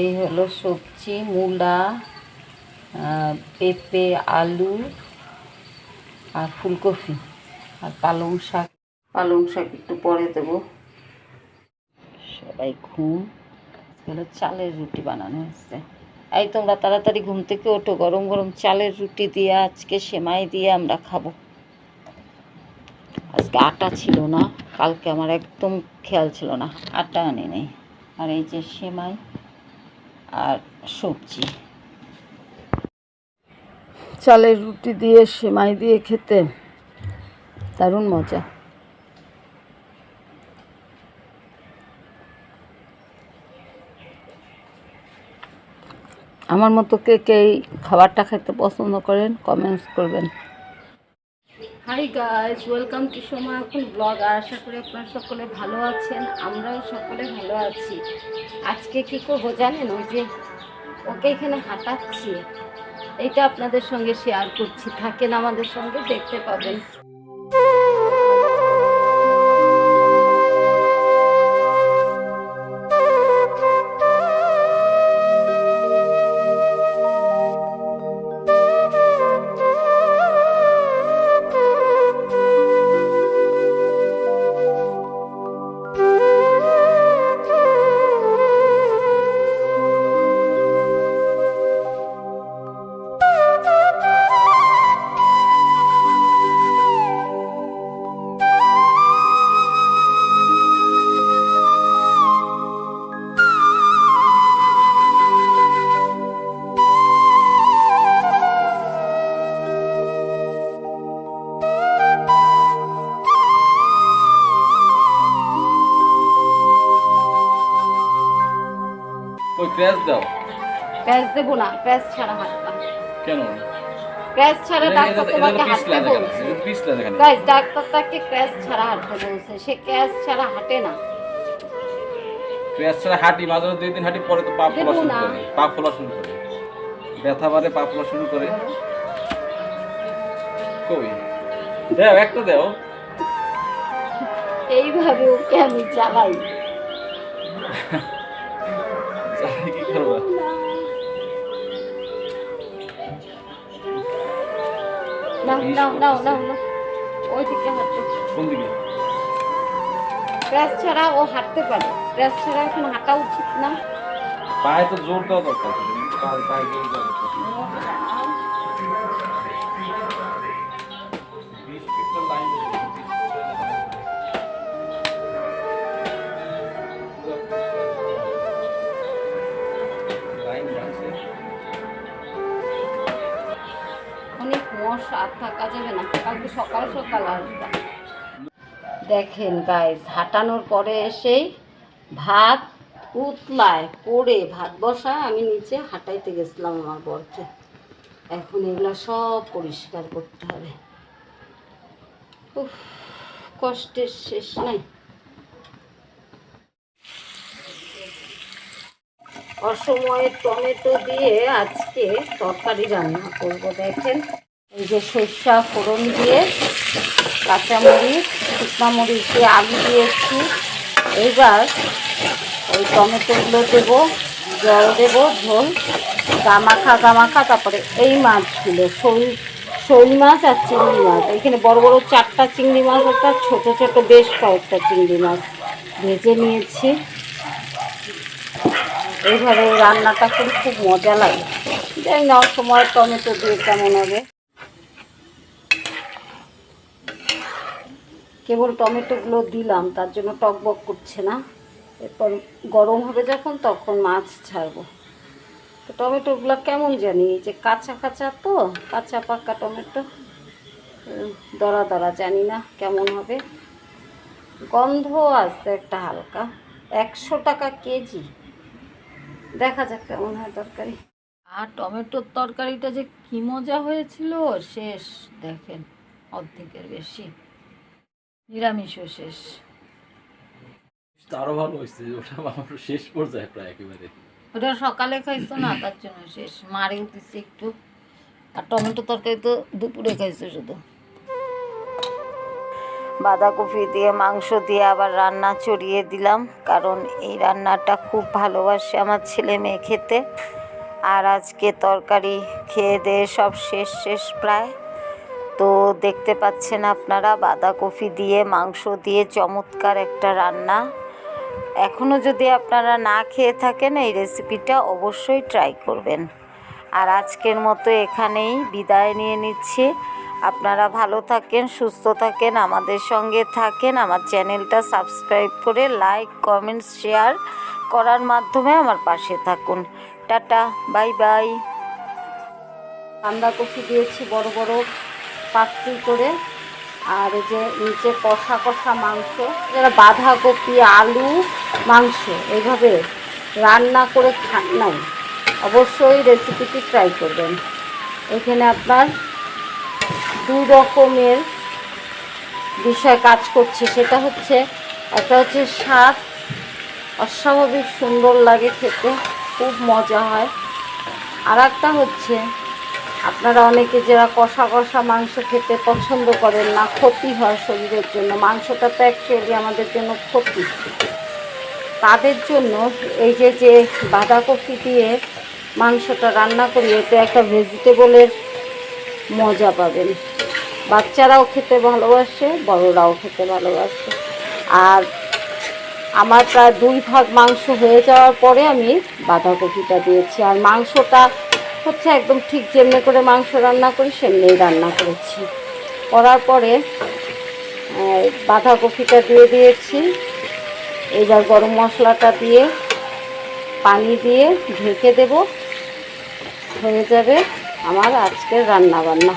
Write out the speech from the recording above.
এই হলো সবজি, মূলা পেঁপে, আলু আর ফুলকপি আর পালং শাক। পালং শাক একটু পরে দেবো। সবাই ঘুম। হলো চালের রুটি বানানো হয়েছে। এই তোমরা তাড়াতাড়ি ঘুম থেকে ওঠো। গরম গরম চালের রুটি দিয়ে আজকে সেমাই দিয়ে আমরা খাব। আজকে আটা ছিল না, কালকে আমার একদম খেয়াল ছিল না। আটা আনি নেই আর এই যে সেমাই আর সবজি। চালের রুটি দিয়ে, সেমাই দিয়ে খেতে দারুণ মজা। আমার মতো কে কে খাবারটা খেতে পছন্দ করেন কমেন্টস করবেন। হাই গাইজ ওয়েলকাম টু সময় এখন ব্লগ আর আশা করি আপনারা সকলে ভালো আছেন, আমরাও সকলে ভালো আছি। আজকে কি করব জানেন, ওই যে ওকে এখানে হাঁটাচ্ছি। এটা আপনাদের সঙ্গে শেয়ার করছি, থাকেন আমাদের সঙ্গে, দেখতে পাবেন। ওই দাও। প্যাঁচ দেবো না প্যাঁচ ছাড়া হাঁটতাম কেন? প্যাঁচ ছাড়া ডাক্তার তোমাকে হাঁটতে বলছে। গাইস ডাক্তার তাকে ক্র্যাশ ছাড়া হাঁটতে বলছে সে ক্র্যাশ ছাড়া হাঁটে না। ক্র্যাশ ছাড়া হাঁটি মাঝে দুই দিন হাঁটি পরে তো পা ফোলা শুরু। করে পা ফোলা শুরু করে। ব্যথা বাড়ে পা ফোলা শুরু করে। কই? দেও একটা দেও। এইভাবে ওকে আমি চালাই। নাও নাও নাও ওই দিকে হাঁটতে কোন দিকে? ছাড়া ও হাঁটতে পারে। প্রেস ছাড়া এখন হাঁটা উচিত না। পায়ে তো জোর দেওয়া দরকার। পায়ে থাকা যাবে না। কালকে সকাল সকাল আসবে। দেখেন গাইজ হাঁটানোর পরে এসেই ভাত উতলায় পড়ে ভাত বসা আমি নিচে হাঁটাইতে গেছিলাম আমার বরকে। এখন এগুলো সব পরিষ্কার করতে হবে। উফ, কষ্টের শেষ নাই। অসময়ে টমেটো দিয়ে আজকে তরকারি রান্না করব, দেখেন। এই যে সর্ষা ফোড়ন দিয়ে কাঁচামরিচ, শুকনা মরিচ দিয়ে আলু দিয়েছি। এইবার ওই টমেটোগুলো দেবো, জল দেবো, ঝোল, গামাখা গামাখা, তারপরে এই মাছগুলো, শোল শোল মাছ আর চিংড়ি মাছ। এখানে বড় বড় চারটা চিংড়ি মাছ, একটা ছোটো ছোটো বেশ কয়েকটা চিংড়ি মাছ ভেজে নিয়েছি। এইভাবে রান্নাটা করে খুব মজা লাগে। জানি না সময় টমেটো দিয়ে কেমন হবে? কেবল টমেটোগুলো দিলাম, তার জন্য টকবক করছে না। এরপর গরম হবে যখন, তখন মাছ ছাড়বো। তো টমেটোগুলো কেমন জানি যে কাঁচা কাঁচা তো, কাঁচা পাকা টমেটো দরা দরা, জানি না কেমন হবে। গন্ধ আছে একটা হালকা, একশো টাকা কেজি। দেখা যাক কেমন হয় তরকারি। আর টমেটোর তরকারিটা যে কি মজা হয়েছিল, শেষ দেখেন, অর্ধেকের বেশি। নিরামিষও শেষ। আরও ভালো হয়েছে ওটা আমার শেষ পর্যায়ে প্রায় একেবারে। ওটা সকালে খাইছো না তার জন্য শেষ। মারেও দিচ্ছে একটু। আর টমেটো তরকারি তো দুপুরে খাইছো শুধু। বাঁধাকপি দিয়ে মাংস দিয়ে আবার রান্না চড়িয়ে দিলাম কারণ এই রান্নাটা খুব ভালোবাসে আমার ছেলে মেয়ে খেতে। আর আজকে তরকারি খেয়ে দিয়ে সব শেষ শেষ প্রায়। তো দেখতে পাচ্ছেন আপনারা, বাঁধাকপি দিয়ে, মাংস দিয়ে চমৎকার একটা রান্না। এখনও যদি আপনারা না খেয়ে থাকেন এই রেসিপিটা অবশ্যই ট্রাই করবেন। আর আজকের মতো এখানেই বিদায় নিয়ে নিচ্ছি। আপনারা ভালো থাকেন, সুস্থ থাকেন, আমাদের সঙ্গে থাকেন। আমার চ্যানেলটা সাবস্ক্রাইব করে লাইক, কমেন্টস, শেয়ার করার মাধ্যমে আমার পাশে থাকুন। Tata, bye bye. বাঁধাকপি দিয়েছি বড় বড়। পাত্রি করে। আর এই যে নিচে কষা কষা মাংস যারা বাঁধাকপি, আলু, মাংস এইভাবে রান্না করে খান নাই। অবশ্যই রেসিপিটি ট্রাই করবেন। এখানে আপনার দুই রকমের বিষয় কাজ করছে। সেটা হচ্ছে, একটা হচ্ছে স্বাদ অস্বাভাবিক সুন্দর লাগে খেতে, খুব মজা হয়। আর একটা হচ্ছে আপনারা অনেকে যারা কষা কষা মাংস খেতে পছন্দ করেন না, ক্ষতি হয় শরীরের জন্য। মাংসটা তো অ্যাকচুয়ালি আমাদের জন্য ক্ষতি। তাদের জন্য এই যে যে বাঁধাকপি দিয়ে মাংসটা রান্না করি এতে একটা ভেজিটেবলের মজা পাবেন। বাচ্চারাও খেতে ভালোবাসে, বড়রাও খেতে ভালোবাসে। আর আমার প্রায় দুই ভাগ মাংস হয়ে যাওয়ার পরে আমি বাঁধাকপিটা দিয়েছি। আর মাংসটা হচ্ছে একদম ঠিক যেমনি করে মাংস রান্না করি সেমনিই রান্না করেছি। করার পরে বাঁধাকপিটা দিয়ে দিয়েছি। এবার গরম মশলাটা দিয়ে পানি দিয়ে ঢেকে দেব। হয়ে যাবে আমার আজকের রান্না বান্না